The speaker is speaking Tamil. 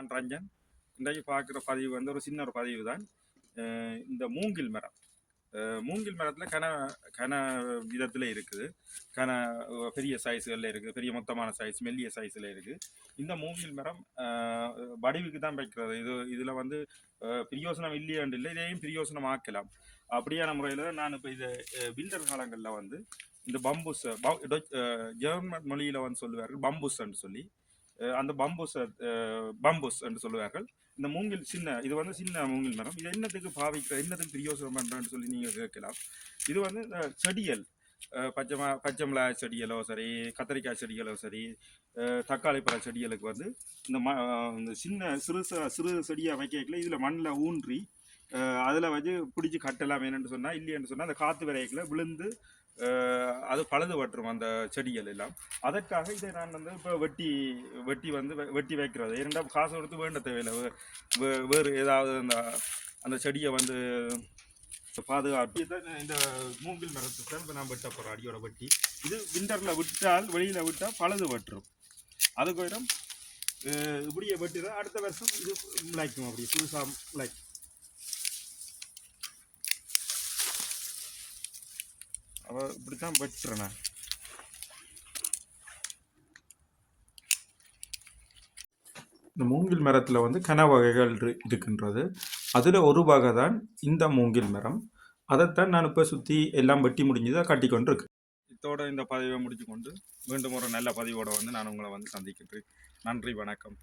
நான் ரஞ்சன். இன்றைக்கு பார்க்குற பதிவு வந்து ஒரு சின்ன ஒரு பதிவு தான் இந்த மூங்கில் மரம். மூங்கில் மரத்தில் கன கன விதத்தில் இருக்குது. கன பெரிய சைஸ்களில் இருக்குது. பெரிய மொத்தமான சைஸ் மெல்லிய சைஸில் இருக்குது. இந்த மூங்கில் மரம் வடிவுக்கு தான் வைக்கிறது. இது இதில் வந்து பிரியோசனம் இல்லையாண்டு இல்லை இதையும் பிரியோசனம் ஆக்கலாம். அப்படியான முறையில் தான் நான் இப்போ இது பில்டர் காலங்களில் வந்து இந்த பம்புஸ் ஜெர்மன் மொழியில் வந்து சொல்லுவார்கள் பம்புஸ்ன்னு சொல்லி. அந்த பம்பூஸ் பம்பூஸ் என்று சொல்லுவார்கள். இந்த மூங்கில் சின்ன இது வந்து சின்ன மூங்கில் மரம். இது என்னத்துக்கு பாவிக்கிற என்னத்துக்கு பிரியோசனம் பண்ணுறேன்னு சொல்லி நீங்கள் கேட்கலாம். இது வந்து இந்த செடியல். பச்சைமா பச்சை பச்சை மிளகாய் செடிகளோ சரி கத்திரிக்காய் செடிகளோ சரி தக்காளி பழ செடிகளுக்கு வந்து இந்த ம இந்த சின்ன சிறு ச- சிறு செடியாக வைக்கல இதில் மண்ணில் ஊன்றி அதில் வச்சு பிடிச்சி கட்டலாம் வேணும்னு சொன்னால் இல்லைன்னு சொன்னால் அந்த காற்று விரைக்கில் விழுந்து அது பழுது வட்டுரும் அந்த செடிகள் எல்லாம். அதற்காக இதை நான் வந்து இப்போ வெட்டி வெட்டி வந்து வெட்டி வைக்கிறது. இரண்டாம் காசு கொடுத்து வேண்ட தேவையில்லை. வேறு ஏதாவது அந்த அந்த செடியை வந்து பாதுகாப்பு இந்த மூங்கில் மரத்தை தான் இப்போ நான் வெட்ட போகிறோம் அடியோட வெட்டி. இது விண்டரில் விட்டால் வெளியில் விட்டால் பழுது வட்டுரும் அதுக்கு இடம் இப்படியே வெட்டி தான் அடுத்த வருஷம் இது முளைக்கும் அப்படி புதுசாக முளைக்கும். அவ இப்படித்தான் வெட்டுறேன் நான் இந்த மூங்கில் மரத்தில் வந்து கன வகைகள் இரு- இருக்கின்றது. அதில் ஒரு வகை தான் இந்த மூங்கில் மரம். அதைத்தான் நான் இப்போ சுற்றி எல்லாம் வெட்டி முடிஞ்சதை கட்டி கொண்டு இருக்கு இதோட இந்த பதிவை முடிச்சு கொண்டு மீண்டும் ஒரு நல்ல பதிவோட வந்து நான் உங்களை வந்து சந்திக்கின்றேன். நன்றி வணக்கம்.